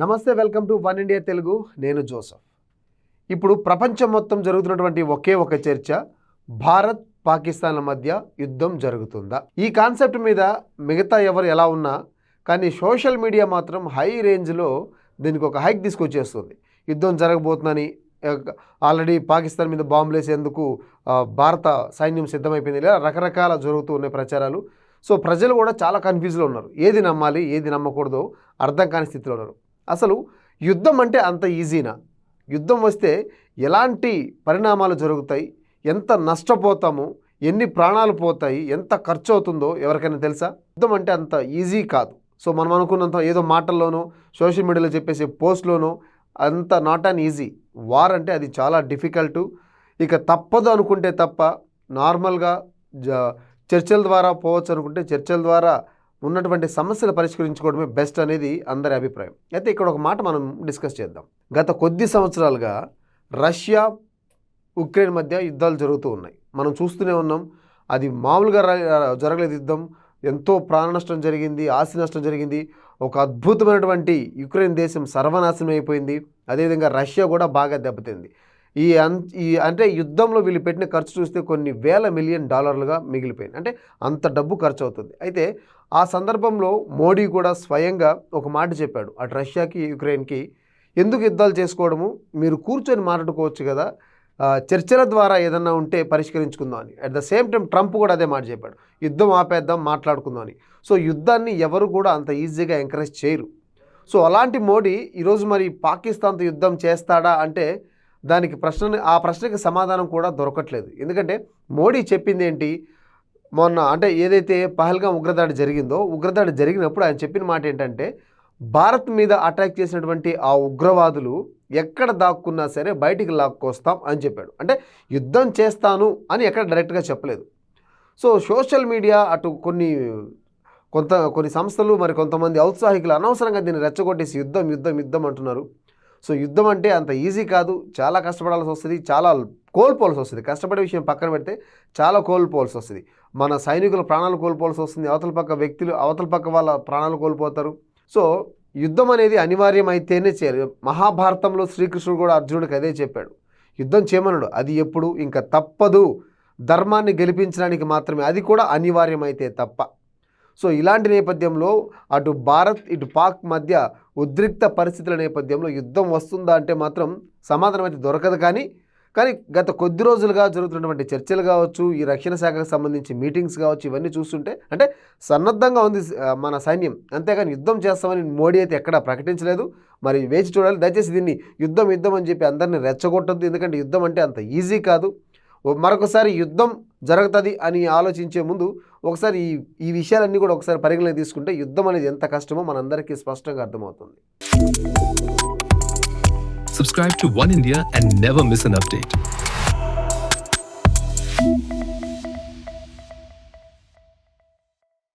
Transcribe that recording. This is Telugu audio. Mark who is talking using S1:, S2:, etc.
S1: నమస్తే welcome to One India Telugu. నేను జోసఫ్. ఇప్పుడు ప్రపంచం మొత్తం జరుగుతున్నటువంటి ఒకే ఒక చర్చ భారత్ పాకిస్తాన్ల మధ్య యుద్ధం జరుగుతుందా? ఈ కాన్సెప్ట్ మీద మిగతా ఎవరు ఎలా ఉన్నా కానీ సోషల్ మీడియా మాత్రం హై రేంజ్లో దీనికి ఒక హైక్ తీసుకొచ్చేస్తుంది. యుద్ధం జరగబోతుందని ఆల్రెడీ పాకిస్తాన్ మీద బాంబులు వేసేందుకు భారత సైన్యం సిద్ధమైపోయింది ఇలా రకరకాల జరుగుతూ ఉన్నాయి ప్రచారాలు. సో ప్రజలు కూడా చాలా కన్ఫ్యూజ్లో ఉన్నారు. ఏది నమ్మాలి ఏది నమ్మకూడదో అర్థం కాని స్థితిలో ఉన్నారు. అసలు యుద్ధం అంటే అంత ఈజీనా? యుద్ధం వస్తే ఎలాంటి పరిణామాలు జరుగుతాయి? ఎంత నష్టపోతాము? ఎన్ని ప్రాణాలు పోతాయి? ఎంత ఖర్చు అవుతుందో ఎవరికైనా తెలుసా? యుద్ధం అంటే అంత ఈజీ కాదు. సో మనం అనుకున్నంత ఏదో మాటల్లోనో సోషల్ మీడియాలో చెప్పేసే పోస్ట్లోనో అంత నాట్ అన్ ఈజీ. వార్ అంటే అది చాలా డిఫికల్ట్. ఇక తప్పదు అనుకుంటే తప్ప నార్మల్గా జ చర్చల ద్వారా పోవచ్చు అనుకుంటే చర్చల ద్వారా ఉన్నటువంటి సమస్యలు పరిష్కరించుకోవడమే బెస్ట్ అనేది అందరి అభిప్రాయం. అయితే ఇక్కడ ఒక మాట మనం డిస్కస్ చేద్దాం. గత కొద్ది సంవత్సరాలుగా రష్యా ఉక్రెయిన్ మధ్య యుద్ధాలు జరుగుతూ ఉన్నాయి. మనం చూస్తూనే ఉన్నాం అది మామూలుగా జరగలేదు యుద్ధం. ఎంతో ప్రాణ నష్టం జరిగింది ఆస్తి నష్టం జరిగింది. ఒక అద్భుతమైనటువంటి యుక్రెయిన్ దేశం సర్వనాశనం అయిపోయింది. అదేవిధంగా రష్యా కూడా బాగా దెబ్బతింది. ఈ అన్ ఈ అంటే యుద్ధంలో వీళ్ళు పెట్టిన ఖర్చు చూస్తే కొన్ని వేల మిలియన్ డాలర్లుగా మిగిలిపోయింది. అంటే అంత డబ్బు ఖర్చు అవుతుంది అయితే ఆ సందర్భంలో మోడీ కూడా స్వయంగా ఒక మాట చెప్పాడు. అటు రష్యాకి యుక్రెయిన్కి ఎందుకు యుద్ధాలు చేసుకోవడము? మీరు కూర్చొని మాట్లాడుకోవచ్చు కదా. చర్చల ద్వారా ఏదన్నా ఉంటే పరిష్కరించుకుందాం అని. At the same time Trump కూడా అదే మాట చెప్పాడు. యుద్ధం ఆపేద్దాం మాట్లాడుకుందాం అని. సో యుద్ధాన్ని ఎవరు కూడా అంత ఈజీగా ఎంకరేజ్ చేయరు. సో అలాంటి మోడీ ఈరోజు మరి పాకిస్తాన్తో యుద్ధం చేస్తాడా అంటే దానికి ప్రశ్న ఆ ప్రశ్నకి సమాధానం కూడా దొరకట్లేదు. ఎందుకంటే మోడీ చెప్పింది ఏంటి? మొన్న అంటే ఏదైతే పహల్గా ఉగ్రదాడి జరిగిందో ఉగ్రదాడి జరిగినప్పుడు ఆయన చెప్పిన మాట ఏంటంటే భారత్ మీద అటాక్ చేసినటువంటి ఆ ఉగ్రవాదులు ఎక్కడ దాక్కున్నా సరే బయటికి లాక్కొస్తాం అని చెప్పాడు. అంటే యుద్ధం చేస్తాను అని ఎక్కడ డైరెక్ట్గా చెప్పలేదు. సో సోషల్ మీడియా అటు కొన్ని కొంత కొన్ని సంస్థలు మరి కొంతమంది ఔత్సాహికులు అనవసరంగా దీన్ని రెచ్చగొట్టేసి యుద్ధం యుద్ధం యుద్ధం అంటున్నారు. సో యుద్ధం అంటే అంత ఈజీ కాదు. చాలా కష్టపడాల్సి వస్తుంది. చాలా కోల్పోవాల్సి వస్తుంది. కష్టపడే విషయం పక్కన పెడితే చాలా కోల్పోవాల్సి వస్తుంది. మన సైనికుల ప్రాణాలు కోల్పోవాల్సి వస్తుంది. అవతల పక్క వ్యక్తులు అవతల పక్క వాళ్ళ ప్రాణాలు కోల్పోతారు. సో యుద్ధం అనేది అనివార్యమైతేనే చేయాలి. మహాభారతంలో శ్రీకృష్ణుడు కూడా అర్జునుడికి అదే చెప్పాడు. యుద్ధం చేయమన్నాడు అది ఎప్పుడు? ఇంకా తప్పదు. ధర్మాన్ని గెలిపించడానికి మాత్రమే. అది కూడా అనివార్యమైతే తప్ప. సో ఇలాంటి నేపథ్యంలో అటు భారత్ ఇటు పాక్ మధ్య ఉద్రిక్త పరిస్థితుల నేపథ్యంలో యుద్ధం వస్తుందా అంటే మాత్రం సమాధానం అయితే దొరకదు కానీ కానీ గత కొద్ది రోజులుగా జరుగుతున్నటువంటి చర్చలు కావచ్చు ఈ రక్షణ శాఖకు సంబంధించి మీటింగ్స్ కావచ్చు ఇవన్నీ చూస్తుంటే అంటే సన్నద్ధంగా ఉంది మన సైన్యం. అంతేగాని యుద్ధం చేస్తామని మోడీ అయితే ఎక్కడా ప్రకటించలేదు. మరి వేచి చూడాలి. దయచేసి దీన్ని యుద్ధం యుద్ధం అని చెప్పి అందరిని రెచ్చగొట్టద్దు. ఎందుకంటే యుద్ధం అంటే అంత ఈజీ కాదు. మరొకసారి యుద్ధం జరుగుతుంది అని ఆలోచించే ముందు ఒకసారి ఈ ఈ విషయాలన్నీ కూడా ఒకసారి పరిగణన తీసుకుంటే యుద్ధం అనేది ఎంత కష్టమో మనందరికీ స్పష్టంగా అర్థమవుతుంది
S2: Subscribe to One India and never miss an update.